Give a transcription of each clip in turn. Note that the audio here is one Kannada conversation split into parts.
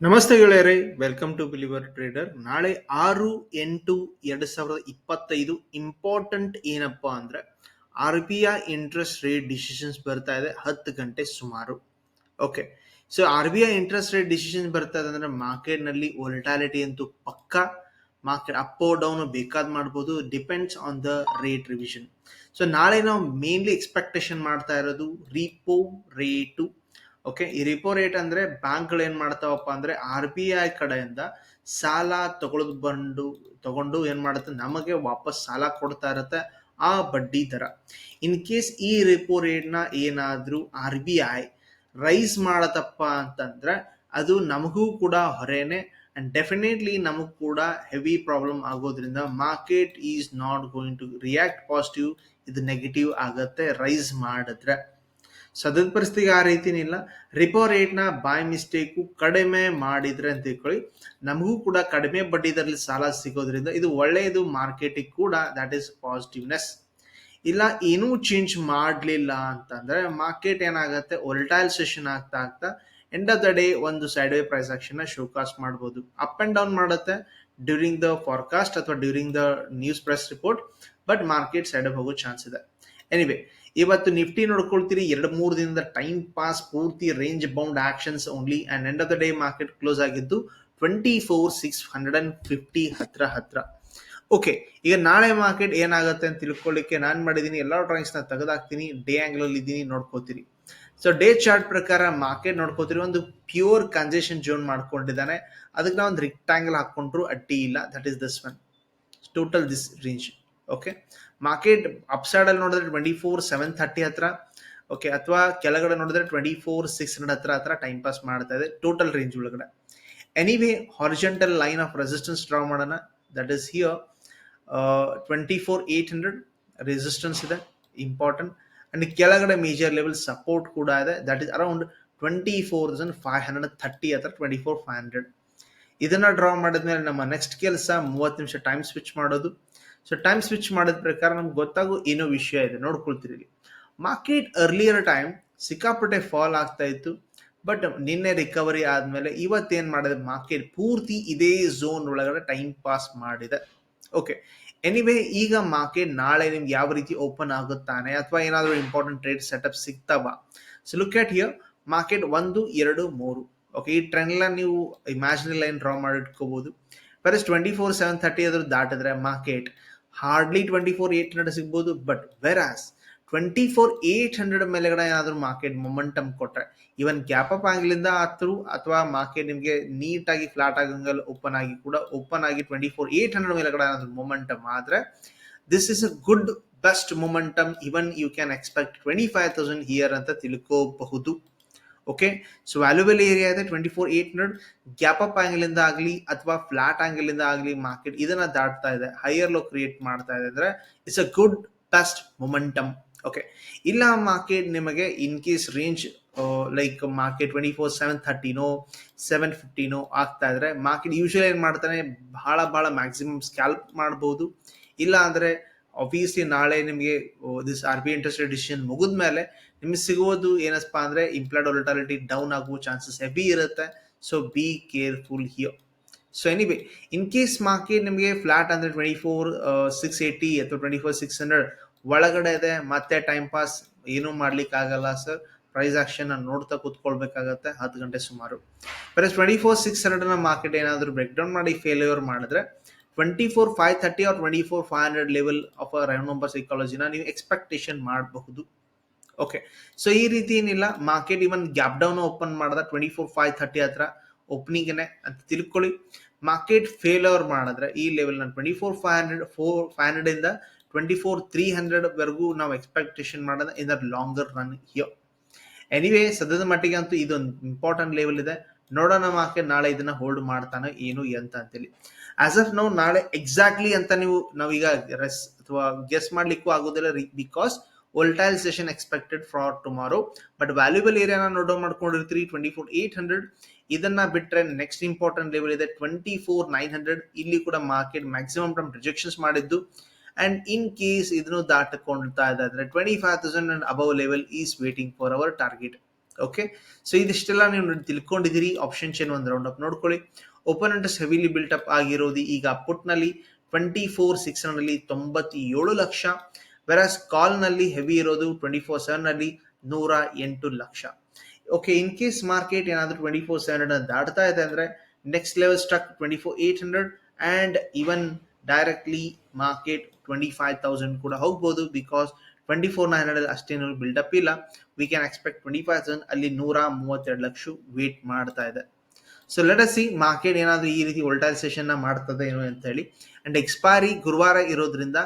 ನಮಸ್ತೆ ಗೆಳೆಯರೇ ವೆಲ್ಕಮ್ ಟು ಬಿಲಿವರ್ ಟ್ರೇಡರ್ ನಾಳೆ ಆರು ಎಂಟು ಎರಡ್ ಸಾವಿರದ ಇಪ್ಪತ್ತೈದು ಇಂಪಾರ್ಟೆಂಟ್ ಏನಪ್ಪಾ ಅಂದ್ರೆ R B I interest rate decisions ಬರ್ತಾ ಇದೆ ಹತ್ತು ಗಂಟೆ ಸುಮಾರು. Okay so R B I interest rate decision ಬರ್ತಾ ಇದೆ ಅಂದ್ರೆ ಮಾರ್ಕೆಟ್ನಲ್ಲಿ ವೊಲಟಾಲಿಟಿ ಅಂತೂ ಪಕ್ಕ ಮಾರ್ಕೆಟ್ ಅಪ್ ಡೌನ್ ಬೇಕಾದ್ ಮಾಡ್ಬೋದು depends on the rate revision so ನಾಳೆ ನಾವು ಮೇನ್ಲಿ ಎಕ್ಸ್ಪೆಕ್ಟೇಷನ್ ಮಾಡ್ತಾ ಇರೋದು ರಿಪೋ ರೇಟು ಓಕೆ ಈ ರಿಪೋ ರೇಟ್ ಅಂದ್ರೆ ಬ್ಯಾಂಕ್ಗಳು ಏನ್ ಮಾಡ್ತಾವಪ್ಪ ಅಂದ್ರೆ ಆರ್ ಬಿ ಐ ಕಡೆಯಿಂದ ಸಾಲ ತಗೊಳದ್ ಬಂದು, ತಗೊಂಡು ಏನ್ ಮಾಡುತ್ತೆ? ನಮಗೆ ವಾಪಸ್ ಸಾಲ ಕೊಡ್ತಾ ಇರತ್ತೆ ಆ ಬಡ್ಡಿ ದರ. ಇನ್ ಕೇಸ್ ಈ ರಿಪೋ ರೇಟ್ನ ಏನಾದ್ರೂ ಆರ್ ಬಿ ಐ ರೈಸ್ ಮಾಡತಪ್ಪ ಅಂತಂದ್ರೆ ಅದು ನಮಗೂ ಕೂಡ ಹೊರೇನೆ ಅಂಡ್ ಡೆಫಿನೆಟ್ಲಿ ನಮಗ್ ಕೂಡ ಹೆವಿ ಪ್ರಾಬ್ಲಮ್ ಆಗೋದ್ರಿಂದ market is not going to react positive ಇದು ನೆಗೆಟಿವ್ ಆಗತ್ತೆ ರೈಸ್ ಮಾಡಿದ್ರೆ. ಸದ್ಯದ ಪರಿಸ್ಥಿತಿಗೆ ಆ ರೀತಿನಿಲ್ಲ ರಿಪೋ ರೇಟ್ನ ಬಾಯ್ ಮಿಸ್ಟೇಕು ಕಡಿಮೆ ಮಾಡಿದ್ರೆ ಅಂತ ತಿಳ್ಕೊಳ್ಳಿ. ನಮಗೂ ಕೂಡ ಕಡಿಮೆ ಬಡ್ಡಿ ದರದಲ್ಲಿ ಸಾಲ ಸಿಗೋದ್ರಿಂದ ಇದು ಒಳ್ಳೆಯದು ಮಾರ್ಕೆಟಿಗೆ ಕೂಡ ದಟ್ ಈಸ್ ಪಾಸಿಟಿವ್ನೆಸ್ ಇಲ್ಲ, ಏನೂ ಚೇಂಜ್ ಮಾಡಲಿಲ್ಲ ಅಂತಂದ್ರೆ ಮಾರ್ಕೆಟ್ ಏನಾಗುತ್ತೆ ಒಲ್ಟೈಲ್ ಸೆಷನ್ ಆಗ್ತಾ ಆಗ್ತಾ ಎಂಡ್ ಆಫ್ ದ ಡೇ ಒಂದು side way price action showcase ಮಾಡಬಹುದು ಅಪ್ ಅಂಡ್ ಡೌನ್ ಮಾಡುತ್ತೆ ಡ್ಯೂರಿಂಗ್ ದ ಫಾರ್ಕಾಸ್ಟ್ ಅಥವಾ during the news press report but market side ಹೋಗೋ ಚಾನ್ಸ್ ಇದೆ. ಎನಿವೆ ಇವತ್ತು ನಿಫ್ಟಿ ನೋಡ್ಕೊಳ್ತೀರಿ, ಎರಡು ಮೂರು ದಿನದ ಟೈಮ್ ಪಾಸ್ ಪೂರ್ತಿ range bound actions only and end of the day market close ಆಗಿದ್ದು twenty four six hundred and fifty ಹತ್ರ ಹತ್ರ. ಓಕೆ ಈಗ ನಾಳೆ ಮಾರ್ಕೆಟ್ ಏನಾಗುತ್ತೆ ಅಂತ ತಿಳ್ಕೊಳ್ಳಿಕ್ಕೆ ನಾನು ಮಾಡಿದ್ದೀನಿ, ಎಲ್ಲ ಡ್ರಾಯಿಂಗ್ಸ್ನ ತೆಗೆದಾಕ್ತೀನಿ ಡೇ ಆಂಗಲ್ ಅಲ್ಲಿ ಇದ್ದೀನಿ, ನೋಡ್ಕೋತೀರಿ. ಸೊ ಡೇ ಚಾರ್ಟ್ ಪ್ರಕಾರ ಮಾರ್ಕೆಟ್ ನೋಡ್ಕೋತೀರಿ, ಒಂದು ಪ್ಯೂರ್ ಕನ್ಸೆಷನ್ ಜೋನ್ ಮಾಡ್ಕೊಂಡಿದ್ದಾನೆ. ಅದಕ್ಕೆ ನಾವು ಒಂದು ರಿಕ್ಟಾಂಗಲ್ ಹಾಕೊಂಡ್ರು ಅಡ್ಡಿ ಇಲ್ಲ that is this one total this range okay market upside ಅಲ್ಲಿ ನೋಡಿದ್ರೆ ಟ್ವೆಂಟಿ ಫೋರ್ ಸೆವೆನ್ ಥರ್ಟಿ ಹತ್ರ. ಓಕೆ ಅಥವಾ ಕೆಳಗಡೆ ನೋಡಿದ್ರೆ ಟ್ವೆಂಟಿ ಫೋರ್ ಸಿಕ್ಸ್ ಹಂಡ್ರೆಡ್ ಹತ್ರ ಹತ್ರ ಟೈಮ್ ಪಾಸ್ ಮಾಡ್ತಾ ಇದೆ. ಟೋಟಲ್ ರೇಂಜ್ ಒಳಗಡೆ. Anyway horizontal line of resistance draw ಮಾಡೋಣ. That is here twenty four eight hundred resistance ಇದೆ. ಇಂಪಾರ್ಟೆಂಟ್ ಅಂಡ್ ಕೆಳಗಡೆ ಮೇಜರ್ ಲೆವೆಲ್ ಸಪೋರ್ಟ್ ಕೂಡ ಇದೆ. That is around twenty four thousand five hundred thirty ಹತ್ರ ಟ್ವೆಂಟಿ ಫೋರ್ ಫೈವ್ ಹಂಡ್ರೆಡ್ ಇದನ್ನ ಡ್ರಾ ಮಾಡಿದ್ಮೇಲೆ ನಮ್ಮ ನೆಕ್ಸ್ಟ್ ಕೆಲಸ ಮೂವತ್ತು ನಿಮಿಷ ಟೈಮ್ ಸ್ವಿಚ್ ಮಾಡೋದು. ಸೊ ಟೈಮ್ ಸ್ವಿಚ್ ಮಾಡಿದ ಪ್ರಕಾರ ನಮ್ಗೆ ಗೊತ್ತಾಗೋ ಏನೋ ವಿಷಯ ಇದೆ. ನೋಡ್ಕೊಳ್ತೀರಿ ಮಾರ್ಕೆಟ್ ಅರ್ಲಿಯರ್ ಟೈಮ್ ಸಿಕ್ಕಾಪಟ್ಟೆ ಫಾಲ್ ಆಗ್ತಾ ಇತ್ತು. ಬಟ್ ನಿನ್ನೆ ರಿಕವರಿ ಆದ್ಮೇಲೆ ಇವತ್ತೇನ್ ಮಾಡಿದೆ? ಮಾರ್ಕೆಟ್ ಪೂರ್ತಿ ಇದೇ ಝೋನ್ ಒಳಗಡೆ ಟೈಮ್ ಪಾಸ್ ಮಾಡಿದೆ. ಓಕೆ ಎನಿವೇ ಈಗ ಮಾರ್ಕೆಟ್ ನಾಳೆ ನಿಮ್ಗೆ ಯಾವ ರೀತಿ ಓಪನ್ ಆಗುತ್ತಾನೆ? ಅಥವಾ ಏನಾದರೂ ಇಂಪಾರ್ಟೆಂಟ್ ಟ್ರೇಡ್ ಸೆಟಪ್ ಸಿಗ್ತಾವ? So look at here market ಒಂದು, ಎರಡು, ಮೂರು. ಓಕೆ ಈ ಟ್ರೆಂಡ್ ಲೈನ್ ನೀವು ಇಮ್ಯಾಜಿನರಿ ಲೈನ್ ಡ್ರಾ ಮಾಡಿ ಬರೀ ಟ್ವೆಂಟಿ ಫೋರ್ ಸೆವೆನ್ ಥರ್ಟಿ ಅದ್ರ ದಾಟಿದ್ರೆ market hardly twenty four eight hundred ಸಿಗ್ಬೋದು but whereas twenty four eight hundred ಮೇಲೆಗಡೆ ಏನಾದರೂ ಮಾರ್ಕೆಟ್ ಮೊಮೆಂಟಮ್ ಕೊಟ್ಟರೆ ಇವನ್ ಗ್ಯಾಪ್ ಅಪ್ ಆಗಲಿಂದ ಆದರೂ ಅಥವಾ ಮಾರ್ಕೆಟ್ ನಿಮಗೆ ನೀಟಾಗಿ ಫ್ಲಾಟ್ ಆಗಂಗಲ್ ಓಪನ್ ಆಗಿ ಕೂಡ ಓಪನ್ ಆಗಿ ಟ್ವೆಂಟಿ ಫೋರ್ ಏಟ್ ಹಂಡ್ರೆಡ್ ಮೇಲೆಗಡೆ ಏನಾದರೂ ಮೊಮೆಂಟಮ್ ಆದರೆ this is a good best momentum even you can expect twenty five thousand here ಅಂತ ತಿಳ್ಕೋಬಹುದು. ಓಕೆ ಸೊ ವ್ಯಾಲ್ಯೂಬಲ್ ಏರಿಯಾ ಇದೆ twenty four eight hundred gap up angle ಇಂದ ಆಗಲಿ ಅಥವಾ ಫ್ಲಾಟ್ ಆಂಗಲ್ ಇಂದ ಆಗಲಿ ಮಾರ್ಕೆಟ್ ಇದನ್ನ ದಾಟ್ತಾ ಇದೆ. ಹೈಯರ್ ಲೋ ಕ್ರಿಯೇಟ್ ಮಾಡ್ತಾ ಇದೆ ಅಂದ್ರೆ it's a good best momentum okay ಇಲ್ಲ ಮಾರ್ಕೆಟ್ ನಿಮಗೆ in case range like market twenty four seven ಥರ್ಟಿನೋ seven ಫಿಫ್ಟಿನೋ ಆಗ್ತಾ ಇದ್ರೆ ಮಾರ್ಕೆಟ್ ಯೂಶಲಿ ಏನ್ ಮಾಡ್ತಾನೆ, ಬಹಳ ಬಹಳ ಮ್ಯಾಕ್ಸಿಮಮ್ ಸ್ಕ್ಯಾಲ್ಪ್ ಮಾಡಬಹುದು ಇಲ್ಲ ಅಂದ್ರೆ ಆಬ್ವಿಯಸ್ಲಿ ನಾಳೆ ನಿಮಗೆ this R B interest decision ಮುಗಿದ ಮೇಲೆ ನಿಮಗೆ ಸಿಗೋದು ಏನಪ್ಪಾ ಅಂದರೆ ಇಂಪ್ಲಾಯ್ಡ್ ವೊಲಟಾಲಿಟಿ ಡೌನ್ ಆಗುವ ಚಾನ್ಸಸ್ ಹೆವಿ ಇರುತ್ತೆ. So be careful here so anyway in case market ನಿಮಗೆ ಫ್ಲಾಟ್ ಅಂದರೆ ಟ್ವೆಂಟಿ ಫೋರ್ ಸಿಕ್ಸ್ ಏಯ್ಟಿ ಅಥವಾ ಟ್ವೆಂಟಿ ಫೋರ್ ಸಿಕ್ಸ್ ಹಂಡ್ರೆಡ್ ಒಳಗಡೆ ಇದೆ, ಮತ್ತೆ ಟೈಮ್ ಪಾಸ್ ಏನೂ ಮಾಡ್ಲಿಕ್ಕೆ ಆಗಲ್ಲ ಸರ್ ಪ್ರೈಸ್ ಆಕ್ಷನ್ ನೋಡ್ತಾ ಕೂತ್ಕೊಳ್ಬೇಕಾಗತ್ತೆ, ಹತ್ತು ಗಂಟೆ ಸುಮಾರು. ಬರೀ twenty four six hundred market ಏನಾದರೂ ಬ್ರೇಕ್ ಡೌನ್ ಮಾಡಿ ಫೇಲ್ಯೂರ್ ಮಾಡಿದ್ರೆ twenty four five thirty or twenty four five hundred level of round number ಸೈಕಾಲಜಿನ ನೀವು ಎಕ್ಸ್ಪೆಕ್ಟೇಷನ್ ಮಾಡಬಹುದು. ಓಕೆ ಸೊ ಈ ರೀತಿ ಏನಿಲ್ಲ. Market even gap down open ಮಾಡಿದ ಟ್ವೆಂಟಿ ಫೋರ್ ಫೈವ್ ಥರ್ಟಿ ಹತ್ರ ಓಪನಿಂಗ್ನೆ ಅಂತ ತಿಳ್ಕೊಳ್ಳಿ. ಮಾರ್ಕೆಟ್ ಫೇಲ್ಯೂರ್ ಮಾಡಿದ್ರೆ ಈ ಲೆವೆಲ್ನ twenty four five hundred four five hundred ಇಂದ ಟ್ವೆಂಟಿ ಫೋರ್ ತ್ರೀ ಹಂಡ್ರೆಡ್ ವರೆಗೂ ನಾವು ಎಕ್ಸ್ಪೆಕ್ಟೇಷನ್ ಮಾಡೋದ in the longer run here anyway ಸದ್ಯದ ಮಟ್ಟಿಗೆ ಅಂತೂ ಇದೊಂದು ಇಂಪಾರ್ಟೆಂಟ್ ಲೆವೆಲ್ ಇದೆ. ನೋಡೋಣ ಮಾರ್ಕೆಟ್ ನಾಳೆ ಇದನ್ನ ಹೋಲ್ಡ್ ಮಾಡ್ತಾನೆ ಏನು ಎಂತ ಅಂತೇಳಿ. ಆಸ್ ಆಫ್ ನಾವು ನಾಳೆ ಎಕ್ಸಾಕ್ಟ್ಲಿ ಅಂತ ನೀವು ನಾವೀಗ ರೆಸ್ ಅಥವಾ ಗೆಸ್ ಮಾಡ್ಲಿಕ್ಕೂ ಆಗೋದಿಲ್ಲ because volatile session expected for tomorrow but valuable ಏರಿಯಾನ down ಮಾಡ್ಕೊಂಡಿರ್ತೀರಿ ಟ್ವೆಂಟಿ ಫೋರ್ ಏಟ್ ಹಂಡ್ರೆಡ್ ಇದನ್ನ ಬಿಟ್ರೆ ನೆಕ್ಸ್ಟ್ ಇಂಪಾರ್ಟೆಂಟ್ ಲೆವೆಲ್ ಇದೆ ಟ್ವೆಂಟಿ ಫೋರ್ ನೈನ್ ಹಂಡ್ರೆಡ್ ಇಲ್ಲಿ ಕೂಡ ಮಾರ್ಕೆಟ್ ಮ್ಯಾಕ್ಸಿಮಮ್ ಟೈಮ್ ರಿಜೆಕ್ಷನ್ಸ್ ಮಾಡಿದ್ದು. ಅಂಡ್ ಇನ್ ಕೇಸ್ ಇದನ್ನು ದಾಟಕೊಳ್ತಾ ಇದೆ ಅಂದ್ರೆ twenty five thousand and above level is waiting for our target okay so ಇದಿಷ್ಟೆಲ್ಲ ನೀವು ತಿಳ್ಕೊಂಡಿದ್ದೀರಿ. ಆಪ್ಷನ್ ಚೇನ್ ಒಂದು ರೌಂಡ್ ಅಪ್ ನೋಡ್ಕೊಳ್ಳಿ. Open interest heavily built up ಆಗಿರೋದು ಈಗ ಪುಟ್ನಲ್ಲಿ ಟ್ವೆಂಟಿ ಫೋರ್ ಸಿಕ್ಸ್ನಲ್ಲಿ ತೊಂಬತ್ತೇಳು ಲಕ್ಷ ವೆರಾಸ್ ಕಾಲ್ನಲ್ಲಿ ಹೆವಿ ಇರೋದು ಟ್ವೆಂಟಿ ಫೋರ್ ಸೆವೆನ್ನಲ್ಲಿ ನೂರ ಎಂಟು lakh. Okay in case market ಏನಾದರೂ ಟ್ವೆಂಟಿ ಫೋರ್ ಸೆವೆನ್ ಹಂಡ್ರೆಡ್ ದಾಟ್ತಾ ಇದೆ ಅಂದರೆ next level stuck twenty four eight hundred and even directly market twenty five thousand ಕೂಡ ಹೋಗ್ಬೋದು because twenty four nine hundred ಅಷ್ಟೇನು ಬಿಲ್ಡಪ್ ಇಲ್ಲ. We can expect twenty five thousand ಅಲ್ಲಿ ನೂರ ಮೂವತ್ತೆರಡು ಲಕ್ಷ ವೇಟ್ ಮಾಡ್ತಾ ಇದೆ. ಸೊ ಲೆಟ್ ಸಿ ಮಾರ್ಕೆಟ್ ಏನಾದರೂ ಈ ರೀತಿ ವೋಲ್ಟೈಸೇಷನ್ನ ಮಾಡ್ತದೆ ಏನು ಅಂತ ಹೇಳಿ. ಅಂಡ್ ಎಕ್ಸ್ಪೈರಿ ಗುರುವಾರ ಇರೋದ್ರಿಂದ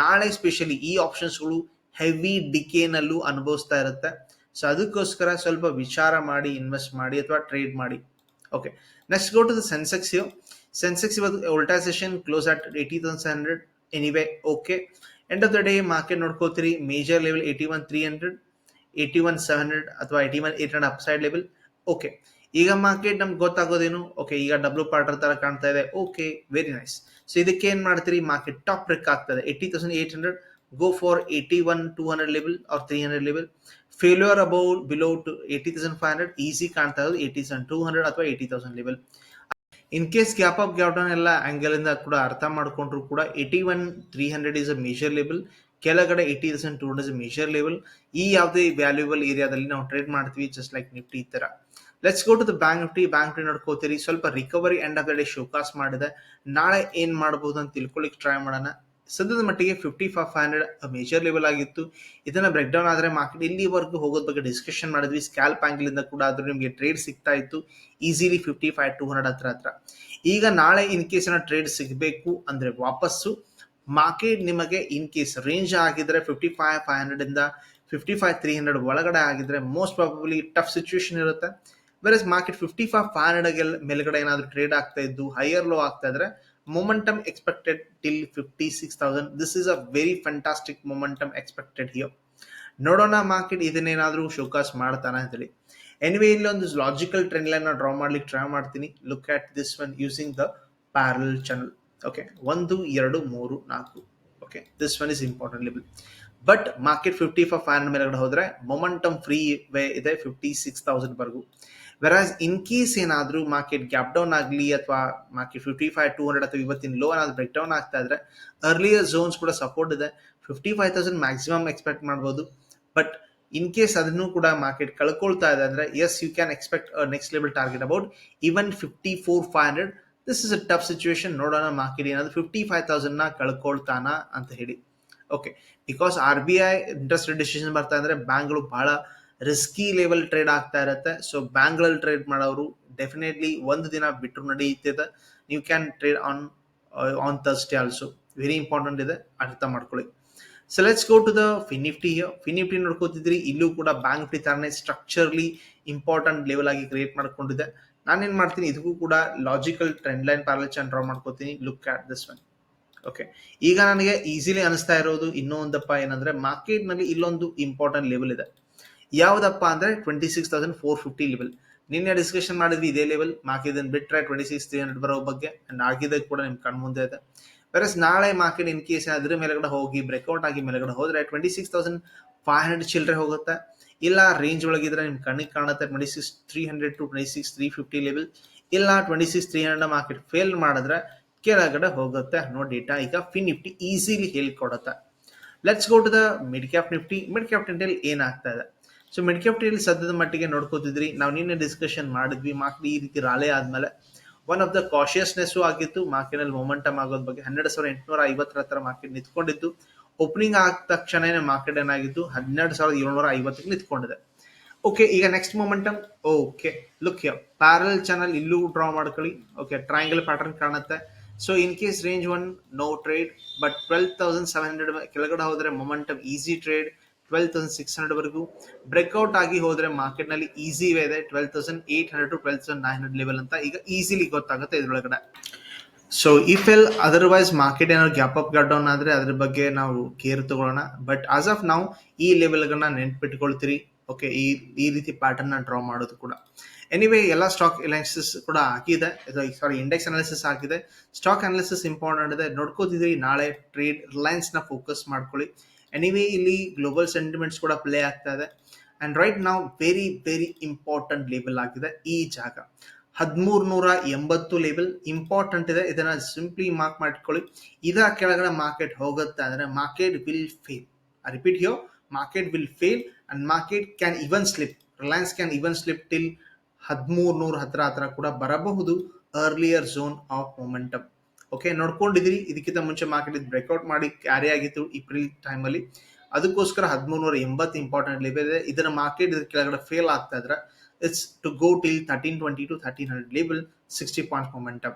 ನಾಳೆ ಸ್ಪೆಷಲಿ ಈ ಆಪ್ಷನ್ಸ್ಗಳು ಹೆವಿ ಡಿಕೇನಲ್ಲೂ ಅನುಭವಿಸ್ತಾ ಇರುತ್ತೆ. ಸೊ ಅದಕ್ಕೋಸ್ಕರ ಸ್ವಲ್ಪ ವಿಚಾರ ಮಾಡಿ ಇನ್ವೆಸ್ಟ್ ಮಾಡಿ ಅಥವಾ ಟ್ರೇಡ್ ಮಾಡಿ. Okay next go to the Sensex you Sensex ಇವತ್ತು volatilisation close at eighty thousand hundred anyway okay end of the day market ನೋಡ್ಕೋತೀರಿ major level eighty one three hundred eighty one seven hundred ಅಥವಾ eighty one eight hundred upside level okay ಈಗ ಮಾರ್ಕೆಟ್ ನಮ್ಗೆ ಗೊತ್ತಾಗೋದೇನು? ಓಕೆ ಈಗ ಡಬ್ಲ್ಯೂ ಪಾರ್ಟರ್ ತರ ಕಾಣ್ತಾ ಇದೆ. ಓಕೆ ವೆರಿ ನೈಸ್ ಸೊ ಇದಕ್ಕೆ ಏನ್ ಮಾಡ್ತೀರಿ? ಮಾರ್ಕೆಟ್ ಟಾಪ್ ಬ್ರೇಕ್ ಆಗ್ತದೆ. Eighty thousand eight hundred go for eighty one two hundred level or three hundred level failure about below to eighty thousand five hundred easy ಕಾಣ್ತಾ ಇರೋದು ಏಯ್ಟಿ ತೌಸಂಡ್ ಟೂ ಹಂಡ್ರೆಡ್ ಅಥವಾ eighty thousand level in case gap up gap down ಎಲ್ಲ ಆಂಗಲ್ ಇಂದ ಕೂಡ ಅರ್ಥ ಮಾಡ್ಕೊಂಡ್ರು ಕೂಡ eighty one three hundred is a major level ಕೆಳಗಡೆ eighty thousand two hundred major level ಈ ಯಾವುದೇ ವ್ಯಾಲ್ಯೂಬಲ್ ಏರಿಯಾದಲ್ಲಿ ನಾವು ಟ್ರೇಡ್ ಮಾಡ್ತೀವಿ ಜಸ್ಟ್ ಲೈಕ್ ನಿಫ್ಟಿ ಈ ತರ. Let's go to the bank Nifty bank Nifty ನೋಡ್ಕೋತೀರಿ. ಸ್ವಲ್ಪ recovery end of the day showcase ಮಾಡಿದೆ. ನಾಳೆ ಏನ್ ಮಾಡಬಹುದು ಅಂತ ತಿಳ್ಕೊಳ್ಳಿಕ್ ಟ್ರೈ ಮಾಡೋಣ. ಸದ್ಯದ ಮಟ್ಟಿಗೆ fifty five five hundred major level ಆಗಿತ್ತು. ಇದನ್ನ ಬ್ರೇಕ್ ಡೌನ್ ಆದ್ರೆ ಮಾರ್ಕೆಟ್ ಇಲ್ಲಿವರೆಗೂ ಹೋಗೋದ್ ಬಗ್ಗೆ ಡಿಸ್ಕಷನ್ ಮಾಡಿದ್ವಿ. ಸ್ಕ್ಯಾಲ್ ಆಂಗಲ್ ಇಂದ ಕೂಡ ಆದ್ರೂ ನಿಮಗೆ ಟ್ರೇಡ್ ಸಿಗ್ತಾ ಇತ್ತು. Easily fifty five two hundred ಹತ್ರ ಹತ್ರ. ಈಗ ನಾಳೆ ಇನ್ ಕೇಸ್ ಏನೋ ಟ್ರೇಡ್ ಸಿಗಬೇಕು ಅಂದ್ರೆ ವಾಪಸ್ಸು. ಮಾರ್ಕೆಟ್ ನಿಮಗೆ ಇನ್ ಕೇಸ್ ರೇಂಜ್ ಆಗಿದ್ರೆ ಫಿಫ್ಟಿ ಫೈವ್ ಫೈವ್ ಹಂಡ್ರೆಡ್ ಇಂದ ಫಿಫ್ಟಿ ಫೈವ್ ತ್ರೀ ಹಂಡ್ರೆಡ್ ಒಳಗಡೆ ಆಗಿದ್ರೆ ಮೋಸ್ಟ್ ಪ್ರಾಬಬ್ಲಿ ಟಫ್ ಸಿಚುವೇಶನ್ ಇರುತ್ತೆ. Versus market fifty five five hundred ಮೇಲ್ಗಡೆ ಏನಾದ್ರು ಟ್ರೇಡ್ ಆಗ್ತಾ ಇದ್ದು ಹೈಯರ್ ಲೋ ಆಗ್ತಾ ಇದ್ರೆ momentum expected till fifty six thousand this is a very fantastic momentum expected here ನೋಡೋಣ ಮಾರ್ಕೆಟ್ ಇದನ್ನೇನಾದ್ರೂ ಶೋಕಾಸ್ ಮಾಡ್ತಾನ ಅಂತೇಳಿ ಎನಿವೆ ಇಲ್ಲಿ ಒಂದು ಲಾಜಿಕಲ್ ಟ್ರೆಂಡ್ ಲೈನ್ ಡ್ರಾ ಮಾಡ್ಲಿಕ್ಕೆ ಟ್ರೈ ಮಾಡ್ತೀನಿ. Look at this one using the parallel channel okay ಒಂದು, ಎರಡು, ಮೂರು, ನಾಲ್ಕು. Okay this one is important level but market fifty five five hundred ಮೇಲ್ಗಡೆ ಹೋದ್ರೆ ಮೊಮೆಂಟಮ್ ಫ್ರೀ ವೇ ಇದೆ ಫಿಫ್ಟಿ ಸಿಕ್ಸ್ ತೌಸಂಡ್ ವರೆಗೂ. ವೆರಾಸ್ ಇನ್ ಕೇಸ್ ಏನಾದರೂ ಮಾರ್ಕೆಟ್ ಗ್ಯಾಪ್ ಡೌನ್ ಆಗಲಿ ಅಥವಾ market fifty five two hundred ಅಥವಾ ಇವತ್ತಿನ ಲೋ ಏನಾದ್ರು ಬ್ರೇಕ್ ಡೌನ್ ಆಗ್ತಾ ಇದ್ರೆ ಅರ್ಲಿಯರ್ ಝೋನ್ಸ್ ಕೂಡ ಸಪೋರ್ಟ್ ಇದೆ. Fifty five thousand maximum expect ಮಾಡ್ಬೋದು. ಬಟ್ ಇನ್ ಕೇಸ್ ಅದನ್ನು ಕೂಡ ಮಾರ್ಕೆಟ್ ಕಳ್ಕೊಳ್ತಾ ಇದೆ ಅಂದ್ರೆ yes you can expect next level target about even fifty four five hundred this is a tough situation ನೋಡೋಣ ಮಾರ್ಕೆಟ್ ಏನಾದ್ರು ಫಿಫ್ಟಿ ಫೈವ್ ತೌಸಂಡ್ನ ಕಳ್ಕೊಳ್ತಾನ ಅಂತ ಹೇಳಿ. Okay because R B I interest decision ಬರ್ತಾ ಅಂದ್ರೆ ಬ್ಯಾಂಕ್ಗಳು ಬಹಳ ರಿಸ್ಕಿ ಲೆವೆಲ್ ಟ್ರೇಡ್ ಆಗ್ತಾ ಇರುತ್ತೆ. ಸೊ ಬ್ಯಾಂಕ್ಗಳಲ್ಲಿ ಟ್ರೇಡ್ ಮಾಡೋರು ಡೆಫಿನೆಟ್ಲಿ ಒಂದು ದಿನ ಬಿಟ್ಟರು ನಡೆಯುತ್ತಿದೆ ನೀವು can trade on on Thursday also very important ಇದೆ. ಅರ್ಥ ಮಾಡ್ಕೊಳ್ಳಿ. So let's go to the FinNifty FinNifty ನೋಡ್ಕೋತಿದ್ರಿ ಇಲ್ಲೂ ಕೂಡ ಬ್ಯಾಂಕ್ ನಿಫ್ಟಿ ತರನೇ ಸ್ಟ್ರಕ್ಚರ್ಲಿ ಇಂಪಾರ್ಟೆಂಟ್ ಲೆವೆಲ್ ಆಗಿ ಕ್ರಿಯೇಟ್ ಮಾಡ್ಕೊಂಡಿದೆ. ನಾನೇನ್ ಮಾಡ್ತೀನಿ? ಇದಕ್ಕೂ ಕೂಡ logical trend line parallel draw ಮಾಡ್ಕೋತೀನಿ. Look at this one okay ಈಗ ನನಗೆ ಈಸಿಲಿ ಅನಿಸ್ತಾ ಇರೋದು ಇನ್ನೂ ಒಂದಪ್ಪ ಏನಂದ್ರೆ ಮಾರ್ಕೆಟ್ನಲ್ಲಿ ಇಲ್ಲೊಂದು ಇಂಪಾರ್ಟೆಂಟ್ ಲೆವೆಲ್ ಇದೆ. ಯಾವ್ದಪ್ಪ ಅಂದ್ರೆ twenty six thousand four fifty level ನಿನ್ನೆ ಡಿಸ್ಕಷನ್ ಮಾಡಿದ್ವಿ ಇದೇ ಲೆವೆಲ್ ಮಾರ್ಕೆಟ್ ಇದನ್ನ ಬಿಟ್ರೆ ಟ್ವೆಂಟಿ ಸಿಕ್ಸ್ ತ್ರೀ ಹಂಡ್ರೆಡ್ ಬರೋ ಬಗ್ಗೆ ಅಂಡ್ ಆಗಿದೆ ಕೂಡ ನಿಮ್ ಕಣ್ ಮುಂದೆ ಇದೆ. ವೆರಸ್ ನಾಳೆ ಮಾರ್ಕೆಟ್ ಇನ್ ಕೇಸ್ ಅದ್ರ ಮೇಲೆಗಡೆ ಹೋಗಿ ಬ್ರೇಕ್ಔಟ್ ಆಗಿ ಮೇಲೆಗಡೆ ಹೋದ್ರೆ twenty six thousand five hundred ಚಿಲ್ಲರೆ ಹೋಗುತ್ತೆ. ಇಲ್ಲ ರೇಂಜ್ ಒಳಗಿದ್ರೆ ನಿಮ್ ಕಣ್ಣಿಗೆ ಕಾಣುತ್ತೆ twenty six three hundred to twenty six three fifty level ಇಲ್ಲ twenty six three hundred market fail ಮಾಡಿದ್ರೆ ಕೆಳಗಡೆ ಹೋಗುತ್ತೆ. ಅನ್ನೋ ಡೇಟಾ ಈಗ Fin Nifty easily ಹೇಳ್ಕೊಡುತ್ತೆ. Let's go to the mid cap Nifty. Mid cap ನಿಫ್ಟಿಯಲ್ಲಿ ಏನಾಗ್ತಾ ಇದೆ? ಸೊ ಮಿಡ್ ಕ್ಯಾಪ್ ನಿಫ್ಟಿಯಲ್ಲಿ ಸದ್ಯದ ಮಟ್ಟಿಗೆ ನೋಡ್ಕೋತಿದ್ರಿ. ನಾವು ನಿನ್ನೆ ಡಿಸ್ಕಷನ್ ಮಾಡಿದ್ವಿ. ಮಾರ್ಕೆಟ್ ಈ ರೀತಿ ರಾಲೆ ಆದ್ಮೇಲೆ ಒನ್ ಆಫ್ ದ ಕಾಶಿಯಸ್ನೆಸ್ಸು ಆಗಿತ್ತು. ಮಾರ್ಕೆಟ್ ಅಲ್ಲಿ ಮೊಮೆಂಟಮ್ ಆಗೋದ್ ಬಗ್ಗೆ ಹನ್ನೆರಡು ಸಾವಿರದ ಎಂಟುನೂರ ಐವತ್ತರ ಹತ್ರ ಮಾರ್ಕೆಟ್ ನಿಂತ್ಕೊಂಡಿದ್ದು. ಓಪನಿಂಗ್ ಆದ ತಕ್ಷಣನೇ ಮಾರ್ಕೆಟ್ ಏನಾಗಿತ್ತು? ಹನ್ನೆರಡು ಸಾವಿರದ ಏಳ್ನೂರ ಐವತ್ತಕ್ಕೆ ನಿಂತ್ಕೊಂಡಿದೆ. ಓಕೆ ಈಗ next momentum okay look here parallel channel ಇಲ್ಲೂ ಡ್ರಾ ಮಾಡ್ಕೊಳ್ಳಿ. ಓಕೆ ಟ್ರಯಾಂಗಲ್ ಪ್ಯಾಟರ್ನ್ ಕಾಣುತ್ತೆ. So in case range one no trade but twelve thousand seven hundred ಕೆಳಗಡೆ ಹೋದರೆ momentum easy trade twelve thousand six hundred ವರೆಗೂ. ಬ್ರೇಕ್ಔಟ್ ಆಗಿ ಹೋದರೆ ಮಾರ್ಕೆಟ್ನಲ್ಲಿ ವೇ ಇದೆ twelve thousand eight hundred to twelve thousand nine hundred level ಅಂತ ಈಗ ಈಸಿಲಿ ಗೊತ್ತಾಗುತ್ತೆ ಇದ್ರೊಳಗಡೆ. So if else otherwise market ಏನಾದ್ರು ಗ್ಯಾಪ್ ಅಪ್ ಗ್ಯಾಪ್ ಡೌನ್ ಆದರೆ ಅದ್ರ ಬಗ್ಗೆ ನಾವು ಕೇರ್ ತಗೊಳ್ಳೋಣ. ಬಟ್ ಆಸ್ ಆಫ್ ನಾವು ಈ ಲೆವೆಲ್ಗಳನ್ನ ನೆನ್ಪಿಟ್ಕೊಳ್ತೀರಿ. ಓಕೆ ಈ ಈ ರೀತಿ ಪ್ಯಾಟರ್ನ್ ಡ್ರಾ ಮಾಡೋದು ಕೂಡ. ಎನಿವೇ ಎಲ್ಲ ಸ್ಟಾಕ್ ಅನಾಲಿಸಿಸ್ ಕೂಡ ಆಗಿದೆ ಸಾರಿ ಇಂಡೆಕ್ಸ್ ಅನಾಲಿಸಿಸ್ ಆಗಿದೆ ಸ್ಟಾಕ್ ಅನಾಲಿಸಿಸ್ ಇಂಪಾರ್ಟೆಂಟ್ ಇದೆ ನೋಡ್ಕೋತಿದ್ರಿ, ನಾಳೆ ಟ್ರೇಡ್ ರಿಲಯನ್ಸ್ನ ಫೋಕಸ್ ಮಾಡ್ಕೊಳ್ಳಿ. ಎನಿವೇ ಇಲ್ಲಿ ಗ್ಲೋಬಲ್ ಸೆಂಟಿಮೆಂಟ್ಸ್ ಕೂಡ ಪ್ಲೇ ಆಗ್ತಾ ಇದೆ. ಅಂಡ್ ರೈಟ್ ನಾವು ವೆರಿ ವೆರಿ ಇಂಪಾರ್ಟೆಂಟ್ ಲೇಬಲ್ ಆಗಿದೆ ಈ ಜಾಗ. ಹದಿಮೂರು ನೂರ ಎಂಬತ್ತು ಲೇಬಲ್ ಇಂಪಾರ್ಟೆಂಟ್ ಇದೆ. ಇದನ್ನ ಸಿಂಪ್ಲಿ ಮಾರ್ಕ್ ಮಾಡ್ಕೊಳ್ಳಿ. ಇದರ ಕೆಳಗಡೆ ಮಾರ್ಕೆಟ್ ಹೋಗುತ್ತೆ ಅಂದ್ರೆ market will fail I repeat here market will fail and market can even slip Reliance can even slip till ಹದಿಮೂರು ನೂರ ಹತ್ರ ಹತ್ರ ಕೂಡ ಬರಬಹುದು earlier zone of momentum okay ನೋಡ್ಕೊಂಡಿದ್ರಿ ಇದಕ್ಕಿಂತ ಮುಂಚೆ ಮಾರ್ಕೆಟ್ ಇದು ಬ್ರೇಕ್ಔಟ್ ಮಾಡಿ ಕ್ಯಾರಿ ಆಗಿತ್ತು ಏಪ್ರಿಲ್ ಟೈಮಲ್ಲಿ ಅದಕ್ಕೋಸ್ಕರ ಹದಿಮೂರು ನೂರ ಎಂಬತ್ತು ಇಂಪಾರ್ಟೆಂಟ್ ಲೆವೆಲ್ ಇದೆ. ಇದರ ಮಾರ್ಕೆಟ್ ಇದ್ರ ಕೆಳಗಡೆ ಫೇಲ್ ಆಗ್ತಾ ಇದ್ರೆ it's to go till thirteen twenty to thirteen hundred level sixty point momentum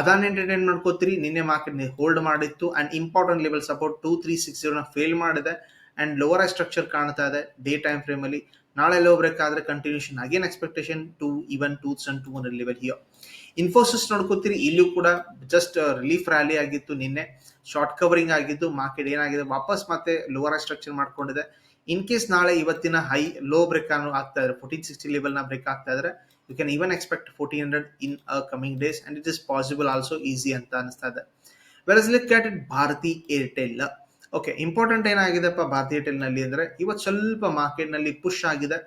ಅದಾನ್ entertain ಮಾಡ್ಕೋತೀರಿ ನಿನ್ನೆ ಮಾರ್ಕೆಟ್ ಹೋಲ್ಡ್ ಮಾಡಿತ್ತು. And important level support two three six fail ಮಾಡಿದೆ. ಅಂಡ್ ಲೋವರ್ ಸ್ಟ್ರಕ್ಚರ್ ಕಾಣ್ತಾ ಇದೆ ಡೇ ಟೈಮ್ ಫ್ರೇಮ್ ಅಲ್ಲಿ. ನಾಳೆ ಲೋ ಬ್ರೇಕ್ ಆದ್ರೆ continuation again expectation to even two thousand two hundred level here Infosys ನೋಡ್ಕೋತೀರಿ ಇಲ್ಲೂ ಕೂಡ ಜಸ್ಟ್ ರಿಲೀಫ್ ರ್ಯಾಲಿ ಆಗಿತ್ತು ನಿನ್ನೆ. ಶಾರ್ಟ್ ಕವರಿಂಗ್ ಆಗಿದ್ದು ಮಾರ್ಕೆಟ್ ಏನಾಗಿದೆ, ವಾಪಸ್ ಮತ್ತೆ ಲೋವರ್ ಸ್ಟ್ರಕ್ಚರ್ ಮಾಡ್ಕೊಂಡಿದೆ. ಇನ್ ಕೇಸ್ ನಾಳೆ ಇವತ್ತಿನ ಹೈ ಲೋ ಬ್ರೇಕ್ ಅನ್ನು ಆಗ್ತಾ ಇದ್ರೆ ಫೋರ್ಟೀನ್ ಸಿಕ್ಸ್ಟಿ ಲೆವೆಲ್ನ ಬ್ರೇಕ್ ಆಗ್ತಾ ಇದ್ರೆ you can even expect fourteen hundred in a coming days and it is possible also easy ಅಂತ ಅನಿಸ್ತಾ ಇದೆ. Virus look at it Bharti Airtel okay important ಏನಾಗಿದೆಪ್ಪ Bharti ಏರ್ಟೆಲ್ನಲ್ಲಿ ಅಂದ್ರೆ ಇವತ್ತು ಸ್ವಲ್ಪ ಮಾರ್ಕೆಟ್ನಲ್ಲಿ ಪುಷ್ ಆಗಿದೆ.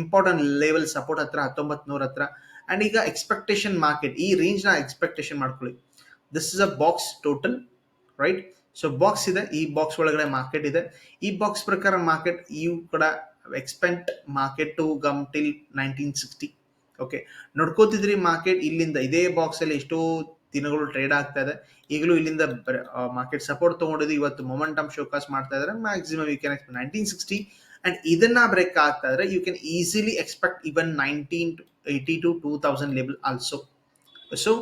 ಇಂಪಾರ್ಟೆಂಟ್ ಲೆವೆಲ್ ಸಪೋರ್ಟ್ ಹತ್ರ ಹತ್ತೊಂಬತ್ ನೂರ ಹತ್ರ. ಅಂಡ್ ಈಗ ಎಕ್ಸ್ಪೆಕ್ಟೇಷನ್ ಮಾರ್ಕೆಟ್ ಈ ರೇಂಜ್ನ ಎಕ್ಸ್ಪೆಕ್ಟೇಷನ್ ಮಾಡ್ಕೊಳ್ಳಿ. This is a box total right so box ಇದೆ, ಈ ಬಾಕ್ಸ್ ಒಳಗಡೆ ಮಾರ್ಕೆಟ್ ಇದೆ. ಈ ಬಾಕ್ಸ್ ಪ್ರಕಾರ ಮಾರ್ಕೆಟ್ ಇವು ಕೂಡ expect market to come till nineteen sixty okay ನೋಡ್ಕೋತಿದ್ರಿ market ಇಲ್ಲಿಂದ ಇದೇ ಬಾಕ್ಸ್ ಅಲ್ಲಿ ಎಷ್ಟೋ ದಿನಗಳು ಟ್ರೇಡ್ ಆಗ್ತಾ ಇದೆ. ಈಗಲೂ ಇಲ್ಲಿಂದ ಮಾರ್ಕೆಟ್ ಸಪೋರ್ಟ್ ತಗೊಂಡಿದ್ದು ಇವತ್ತು ಮೊಮೆಂಟಮ್ ಶೋಕಾಸ್ ಮಾಡ್ತಾ ಇದ್ದಾರೆ. Maximum you can expect nineteen sixty and ಇದನ್ನ ಬ್ರೇಕ್ ಆಗ್ತಾ ಇದ್ರೆ you can easily expect even nineteen eighty to two thousand level also so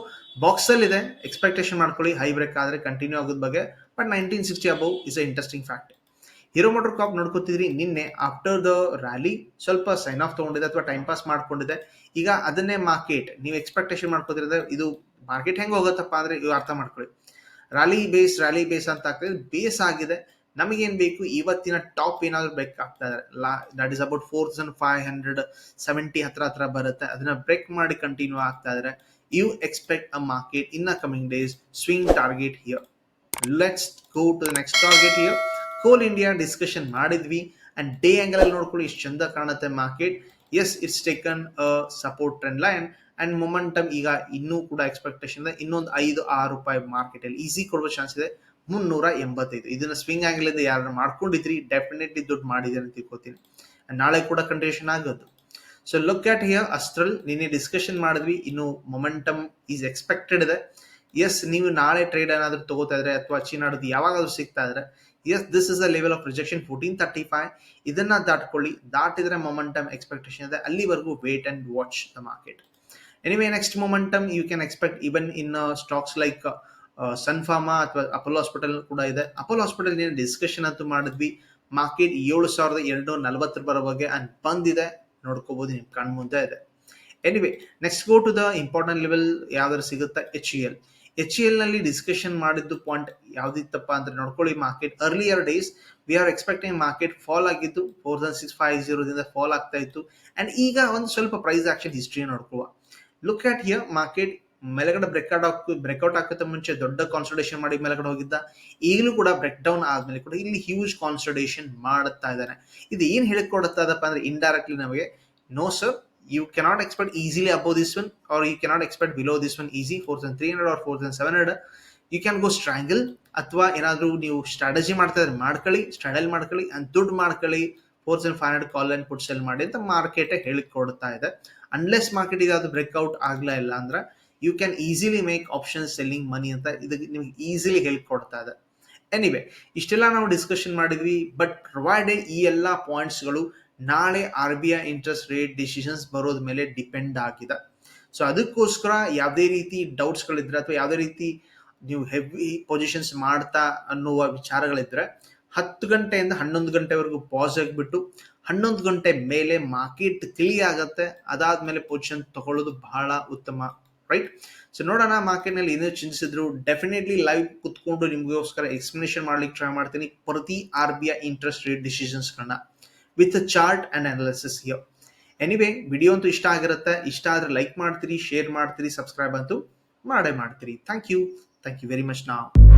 box ಅಲ್ಲಿ ಇದೆ. ಎಕ್ಸ್ಪೆಕ್ಟೇಷನ್ ಮಾಡ್ಕೊಳ್ಳಿ. ಹೈ ಬ್ರೇಕ್ ಆದರೆ ಕಂಟಿನ್ಯೂ ಆಗೋದ್ ಬಗ್ಗೆ. But nineteen sixty above is a interesting fact Hero MotoCorp ನೋಡ್ಕೋತಿದ್ರಿ. ನಿನ್ನೆ ಆಫ್ಟರ್ ದ ರ್ಯಾಲಿ ಸ್ವಲ್ಪ ಸೈನ್ ಆಫ್ ತಗೊಂಡಿದೆ ಅಥವಾ ಟೈಮ್ ಪಾಸ್ ಮಾಡ್ಕೊಂಡಿದೆ. ಈಗ ಅದನ್ನೇ ಮಾರ್ಕೆಟ್ ನೀವು ಎಕ್ಸ್ಪೆಕ್ಟೇಷನ್ ಮಾಡ್ಕೋತಿರೋದ್ರೆ ಇದು ಮಾರ್ಕೆಟ್ ಹೆಂಗ್ ಹೋಗುತ್ತಪ್ಪ ಅಂದ್ರೆ ಇವು ಅರ್ಥ ಮಾಡ್ಕೊಳ್ಳಿ. ರ್ಯಾಲಿ ಬೇಸ್ ರ್ಯಾಲಿ ಬೇಸ್ ಅಂತ ಆಗ್ತದೆ ಬೇಸ್ ಆಗಿದೆ. ನಮಗೇನ್ ಬೇಕು? ಇವತ್ತಿನ ಟಾಪ್ ಏನಾದ್ರು ಬ್ರೇಕ್ ಆಗ್ತಾ ಇದೆ that is about four thousand five hundred seventy ಹತ್ರ ಹತ್ರ ಬರುತ್ತೆ. ಅದನ್ನ ಬ್ರೇಕ್ ಮಾಡಿ ಕಂಟಿನ್ಯೂ ಆಗ್ತಾ ಇದ್ರೆ you expect a market in a coming days swing target here let's go to the next target here Coal India discussion ಮಾಡಿದ್ವಿ. ಅಂಡ್ ಡೇ ಆಂಗಲ್ ಅಲ್ಲಿ ನೋಡ್ಕೊಳ್ಳಿ ಇಷ್ಟು ಚಂದ ಕಾಣುತ್ತೆ market as it's taken support trend line and momentum ಈಗ ಇನ್ನೂ ಕೂಡ ಎಕ್ಸ್ಪೆಕ್ಟೇಷನ್ ಇದೆ. ಇನ್ನೊಂದು ಐದು, ಆರು ರೂಪಾಯಿ ಮಾರ್ಕೆಟ್ ಅಲ್ಲಿ ಈಸಿ ಕೊಡುವ ಚಾನ್ಸ್ ಇದೆ. ಮುನ್ನೂರ ಎಂಬತ್ತೈದು. ಇದನ್ನ ಸ್ವಿಂಗ್ ಆಂಗಲ್ ಇಂದ ಯಾರು ಮಾಡ್ಕೊಂಡಿದ್ರಿ ಡೆಫಿನೆಟ್ಲಿ ದುಡ್ಡು ಮಾಡಿದೆ ಅಂತ ತಿಳ್ಕೊತೀನಿ. ನಾಳೆ ಕೂಡ ಕಂಡೀಷನ್ ಆಗೋದು. So look at here Astral ನಿನ್ನೆ ಡಿಸ್ಕಷನ್ ಮಾಡಿದ್ವಿ. ಇನ್ನು ಮೊಮೆಂಟಮ್ ಈಸ್ ಎಕ್ಸ್ಪೆಕ್ಟೆಡ್ ಇದೆ. ಎಸ್ ನೀವು ನಾಳೆ ಟ್ರೇಡ್ ಏನಾದರೂ ತಗೋತಾ ಇದ್ರೆ ಅಥವಾ ಚೀನಾಡೋದು ಯಾವಾಗಾದ್ರೂ ಸಿಗ್ತಾ ಇದ್ರೆ as this is the level of rejection fourteen thirty five ಇದನ್ನ ದಾಟ್ಕೊಳ್ಳಿ. ದಾಟಿದ್ರೆ ಮೊಮೆಂಟಮ್ ಎಕ್ಸ್ಪೆಕ್ಟೇಷನ್ ಇದೆ. ಅಲ್ಲಿವರೆಗೂ wait and watch the market anyway next momentum you can expect even in stocks like Sun Pharma ಅಥವಾ ಅಪೋಲೋ ಹಾಸ್ಪಿಟಲ್ ಕೂಡ ಇದೆ. ಅಪೋಲೋ ಹಾಸ್ಪಿಟಲ್ ಏನು ಡಿಸ್ಕಷನ್ ಅಂತೂ ಮಾಡಿದ್ವಿ. ಮಾರ್ಕೆಟ್ ಏಳು ಸಾವಿರದ ಎರಡು ನಲವತ್ತರ ಬರೋ ಬಗ್ಗೆ ಅಂಡ್ ಬಂದಿದೆ ನೋಡ್ಕೋಬಹುದು ನಿಮ್ ಕಣ್ ಮುಂದೆ ಇದೆ. Anyway next go to the important level ಯಾವ್ದಾದ್ರು ಸಿಗುತ್ತಾ? ಎಚ್ ಇ ಎಲ್ ಎಚ್ ಎಲ್ನಲ್ಲಿ ಡಿಸ್ಕಷನ್ ಮಾಡಿದ್ದು ಪಾಯಿಂಟ್ ಯಾವ್ದಿತ್ತಪ್ಪ ಅಂದ್ರೆ ನೋಡ್ಕೊಳ್ಳಿ market earlier days we are expecting market fall ಆಗಿದ್ದು ಫೋರ್ ತೌಸಂಡ್ ಸಿಕ್ಸ್ ಫೈವ್ ಜೀರೋದಿಂದ ಫಾಲ್ ಆಗ್ತಾ ಇತ್ತು. ಅಂಡ್ ಈಗ ಒಂದು ಸ್ವಲ್ಪ ಪ್ರೈಸ್ ಆಕ್ಷನ್ ಹಿಸ್ಟ್ರಿ ನೋಡ್ಕೊಳ್ಳುವ. ಲುಕ್ ಅಟ್ ಹಿಯರ್ ಮಾರ್ಕೆಟ್ ಮೇಲೆಗಡೆ ಬ್ರೇಕ್ಔಟ್ ಆಗ್ ಬ್ರೇಕ್ಔಟ್ ಆಗತ್ತೆ ಮುಂಚೆ ದೊಡ್ಡ ಕಾನ್ಸಲ್ಟೇಷನ್ ಮಾಡಿ ಮೇಲೆಗಡೆ ಹೋಗಿದ್ದ. ಈಗಲೂ ಕೂಡ ಬ್ರೇಕ್ ಡೌನ್ ಆದ್ಮೇಲೆ ಕೂಡ ಇಲ್ಲಿ ಹ್ಯೂಜ್ ಕಾನ್ಸಲ್ಟೇಷನ್ ಮಾಡುತ್ತಾ ಇದ್ದಾನೆ ಇದು ಏನ್ ಹೇಳಿಕೊಡುತ್ತಾ ಇದಪ್ಪ ಅಂದ್ರೆ ಇಂಡೈರೆಕ್ಟ್ಲಿ ನಮಗೆ no sir you cannot expect easily above this one or you cannot expect below this one easy four expect three hundred or four 4300 or 4700 you can go strangle ಅಥವಾ ಏನಾದರೂ ನೀವು ಸ್ಟ್ರಾಟಜಿ ಮಾಡ್ತಾ ಇದ್ರೆ ಮಾಡ್ಕೊಳ್ಳಿ ಸ್ಟ್ರಾಡಲ್ ಮಾಡ್ಕೊಳ್ಳಿ ಅಂಡ್ ದುಡ್ಡು ಮಾಡ್ಕೊಳ್ಳಿ four thousand five hundred call and put sell ಮಾಡಿ ಅಂತ ಮಾರ್ಕೆಟ್ ಹೇಳಿಕೊಡ್ತಾ ಇದೆ. ಅನ್ಲೆಸ್ ಮಾರ್ಕೆಟ್ ಅದು ಬ್ರೇಕ್ಔಟ್ ಆಗ್ಲಾ ಇಲ್ಲ ಅಂದ್ರೆ you can easily make option selling money ಅಂತ ಇದಕ್ಕೆ ನಿಮ್ಗೆ ಈಸಿಲಿ ಹೇಳ್ಕೊಡ್ತಾ ಇದೆ. ಎನಿವೆ ಇಷ್ಟೆಲ್ಲ ನಾವು ಡಿಸ್ಕಷನ್ ಮಾಡಿದ್ವಿ ಬಟ್ ಪ್ರೊವೈಡೆಡ್ ಈ ಎಲ್ಲ ಪಾಯಿಂಟ್ಸ್ಗಳು ನಾಳೆ R B I interest rate decisions ಬರೋದ ಮೇಲೆ ಡಿಪೆಂಡ್ ಆಗಿದೆ. ಸೊ ಅದಕ್ಕೋಸ್ಕರ ಯಾವುದೇ ರೀತಿ ಡೌಟ್ಸ್ಗಳಿದ್ರೆ ಅಥವಾ ಯಾವುದೇ ರೀತಿ ನೀವು ಹೆವಿ ಪೊಸಿಷನ್ಸ್ ಮಾಡ್ತಾ ಅನ್ನುವ ವಿಚಾರಗಳಿದ್ರೆ ಹತ್ತು ಗಂಟೆಯಿಂದ ಹನ್ನೊಂದು ಗಂಟೆವರೆಗೂ ಪಾಸ್ ಆಗಿಬಿಟ್ಟು ಹನ್ನೊಂದು ಗಂಟೆ ಮೇಲೆ ಮಾರ್ಕೆಟ್ ತಿಳಿ ಆಗತ್ತೆ. ಅದಾದ್ಮೇಲೆ ಪೊಸಿಷನ್ ತಗೊಳ್ಳೋದು ಬಹಳ ಉತ್ತಮ ರೈಟ್ ಸೊ ನೋಡೋಣ ಮಾರ್ಕೆಟ್ನಲ್ಲಿ ಏನೇ ಚಿಂತಿಸಿದ್ರು ಡೆಫಿನೆಟ್ಲಿ ಲೈವ್ ಕುತ್ಕೊಂಡು ನಿಮಗೋಸ್ಕರ ಎಕ್ಸ್ಪ್ಲನೇಷನ್ ಮಾಡ್ಲಿಕ್ಕೆ ಟ್ರೈ ಮಾಡ್ತೀನಿ. ಪ್ರತಿ R B I interest rate ಡಿಸಿಷನ್ಸ್ಗಳನ್ನ with chart and analysis here anyway video ಅಂತೂ ಇಷ್ಟ ಆಗಿರುತ್ತೆ. ಇಷ್ಟ ಆದ್ರೆ ಲೈಕ್ ಮಾಡ್ತೀರಿ ಶೇರ್ ಮಾಡ್ತೀರಿ ಸಬ್ಸ್ಕ್ರೈಬ್ ಅಂತೂ ಮಾಡೇ ಮಾಡ್ತೀರಿ. Thank you thank you very much ನಾವು